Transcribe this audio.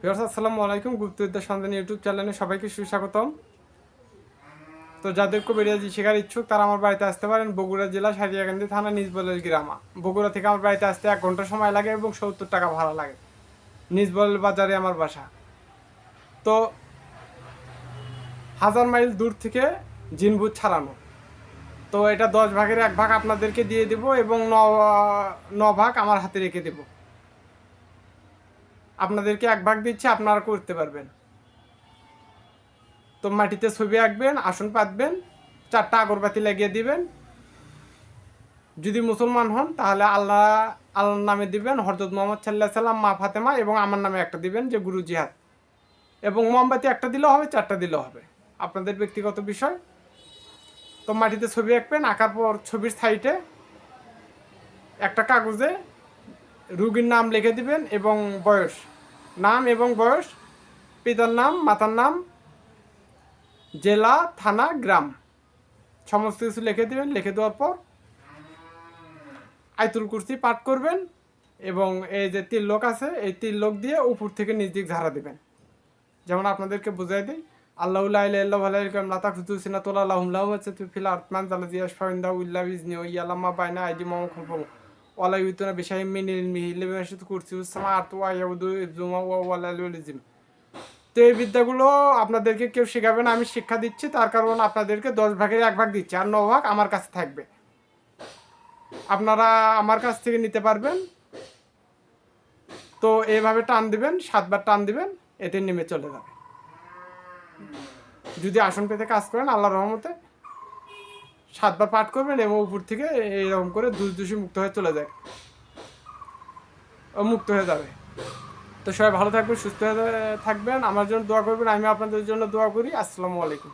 Viewers, আসসালামু আলাইকুম। গুপ্তবিদ্যা সন্ধান ইউটিউব চ্যানেলে সবাইকে সুস্বাগতম। তো যাদের কবিরাজি শেখার ইচ্ছুক, তারা আমার বাড়িতে আসতে পারেন বগুড়া জেলা সারিয়াকান্দি থানা নিজবলের গ্রামা। বগুড়া থেকে আমার বাড়িতে আসতে এক ঘণ্টা সময় লাগে এবং সত্তর টাকা ভাড়া লাগে। নিজবল বাজারে আমার বাসা। তো হাজার মাইল দূর থেকে জিনভূত ছাড়ানো। তো এটা দশ ভাগের এক ভাগ আপনাদেরকে দিয়ে দেব এবং ন ভাগ আমার হাতে রেখে দেবো। আপনাদেরকে এক ভাগ দিচ্ছে, আপনারা করতে পারবেন। তো মাটিতে ছবি আঁকবেন, আসন পাতবেন, চারটা আগরবাতি লাগিয়ে দিবেন। যদি মুসলমান হন, তাহলে আল্লাহ, আল্লাহর নামে দিবেন হরজত মোহাম্মদ সাল্লাহ সাল্লাম, মা ফাতেমা এবং আমার নামে একটা দিবেন, যে গুরু জিহাদ। এবং মোমবাতি একটা দিলেও হবে, চারটা দিলেও হবে। আপনাদের ব্যক্তিগত বিষয়। তো মাটিতে ছবি আঁকবেন, আঁকার পর ছবির সাইডে একটা কাগজে রুগীর নাম লিখে দিবেন এবং বয়স। নাম এবং বয়স, পিতার নাম, মাতার নাম, জেলা, থানা, গ্রাম। সমস্ত কিছু লিখে দিবেন, লিখে দেওয়ার পর আয়তুল কুর্সি পাঠ করবেন এবং এই যে তিন লোক আছে, এই তিন লোক দিয়ে উপর থেকে নিচ দিক ঝাড়া দিবেন। যেমন আপনাদেরকে বুঝাই দিই, আল্লাহ আল্লাহ তোলা তুই ফিল আর্তমান জালা ফাইন্দা উল্লাহ ইজনি ও ইয়ালাম্মা বাইনা আইদি মম ওয়ালা ইউতুনা বিশাই মিনিল মিহি লিবাশিত কুরসি উসামা আরতু ওয়া ইবজুমা ওয়া ওয়ালা লিজিম তো এই বিদ্যাগুলো আপনাদেরকে কেউ শেখাবে না আমি শিক্ষা দিচ্ছি তার কারণ আপনাদেরকে দশ ভাগের এক ভাগ দিচ্ছি আর ন ভাগ আমার কাছে থাকবে। আপনারা আমার কাছ থেকে নিতে পারবেন। তো এইভাবে টান দিবেন, সাতবার টান দিবেন, এতে নেমে চলে যাবে। যদি আসন পেতে কাজ করেন আল্লাহ রহমতে। সাতবার পাঠ করবেন এবং উপর থেকে এইরকম করে দুষ দুষি মুক্ত হয়ে চলে যায়। মুক্ত হয়ে যাবে। তো সবাই ভালো থাকবেন, সুস্থ হয়ে থাকবেন। আমার জন্য দোয়া করবেন আমি আপনাদের জন্য দোয়া করি। আসসালামু আলাইকুম।